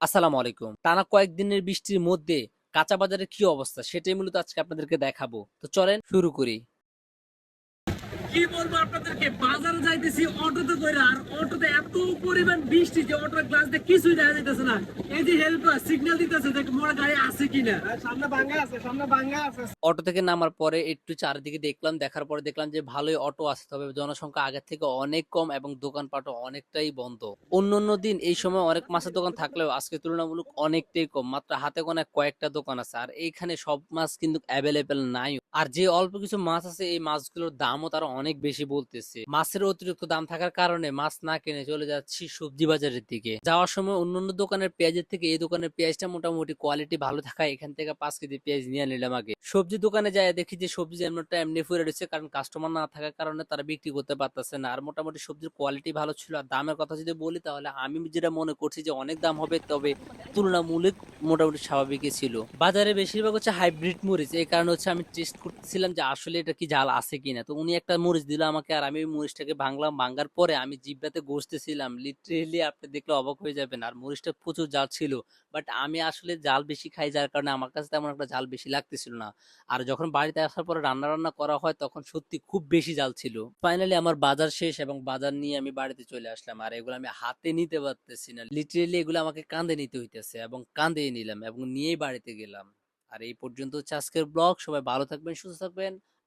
আসসালামু আলাইকুম। টানা কয়েকদিনের বৃষ্টির মধ্যে কাঁচা বাজারের কি অবস্থা? সেটাই মূলত আজকে আপনাদেরকে দেখাবো। তো চলেন শুরু করি। কি বলব আপনাদেরকে? বাজারে যাইতেছি অটোতে করে আর অটোতে এত পরিমাণ বৃষ্টি যে অটোর গ্লাস দিয়ে কিছুই দেখা যাইতেছে না। এই যে হেল্পার সিগন্যাল দিতেছে দেখ মোড়া গাড়ি আছে কিনা। সামনে ভাঙ্গা আছে সামনে ভাঙ্গা আছে। অটো থেকে নামার পরে একটু চারিদিকে দেখলাম দেখার পরে দেখলাম যে ভালোই অটো আছে তবে জনসংখ্যা আগের থেকে অনেক কম এবং দোকানপাটও অনেকটাই বন্ধ। অন্য অন্য দিন এই সময় অনেক মাছের দোকান থাকলেও আজকে তুলনামূলক অনেকটাই কম মাত্র হাতে গোনা কয়েকটা দোকান আছে আর এইখানে সব মাছ কিন্তু অ্যাভেলেবেল নাই। আর যে অল্প কিছু মাছ আছে এই মাছগুলোর দামও তারা অনেক বেশি বলতেছে। মাছের অতিরিক্ত দাম থাকার কারণে মাছ না কিনে চলে যাচ্ছি সবজি বাজারের দিকে। যাওয়ার সময় অন্য অন্য দোকানের পেঁয়াজের থেকে এই দোকানের পেঁয়াজটা মোটামুটি কোয়ালিটি ভালো থাকায় এখান থেকে পাঁচ কেজি পেঁয়াজ নিয়ে নিলাম আগে। সবজি দোকানে যায় দেখি যে সবজি এমনটা এমনি ফুরে রয়েছে, কারণ কাস্টমার না থাকার কারণে তারা বিক্রি করতে পারতেছে না। আর মোটামুটি সবজির কোয়ালিটি ভালো ছিল। আর দামের কথা যদি বলি তাহলে আমি যেটা মনে করছি যে অনেক দাম হবে, তবে তুলনামূলক মোটামুটি স্বাভাবিকই ছিল। বাজারে বেশিরভাগ হচ্ছে হাইব্রিড মরিচ এই কারণে হচ্ছে আমি টেস্ট করতেছিলাম যে আসলে এটা কি জাল আছে কিনা। তো উনি একটা মরিচ দিল আমাকে আর আমি ওই মরিচটাকে ভাঙলাম, ভাঙার পরে আমি জিব্বাতে গসতেছিলাম লিটারেলি আপনি দেখলে অবাক হয়ে যাবেন। আর মরিচটা প্রচুর জাল ছিল। বাট আমি আসলে জাল বেশি খাই যার কারণে আমার কাছে তেমন একটা জাল বেশি লাগতেছিল না। আর যখন বাড়িতে আসার পরে রান্না রান্না করা হয়, তখন সত্যি খুব বেশি জাল ছিল। ফাইনালি আমার বাজার শেষ এবং বাজার নিয়ে আমি বাড়িতে চলে আসলাম। আর এগুলো আমি হাতে নিতে পারতেছি না। লিটারেলি এগুলো আমাকে কাঁধে নিতে হইতেছে এবং কাঁধে নিলাম এবং নিয়েই বাড়িতে গেলাম। আর এই পর্যন্ত হচ্ছে আজকের ব্লগ। সবাই ভালো থাকবেন, সুস্থ থাকবেন।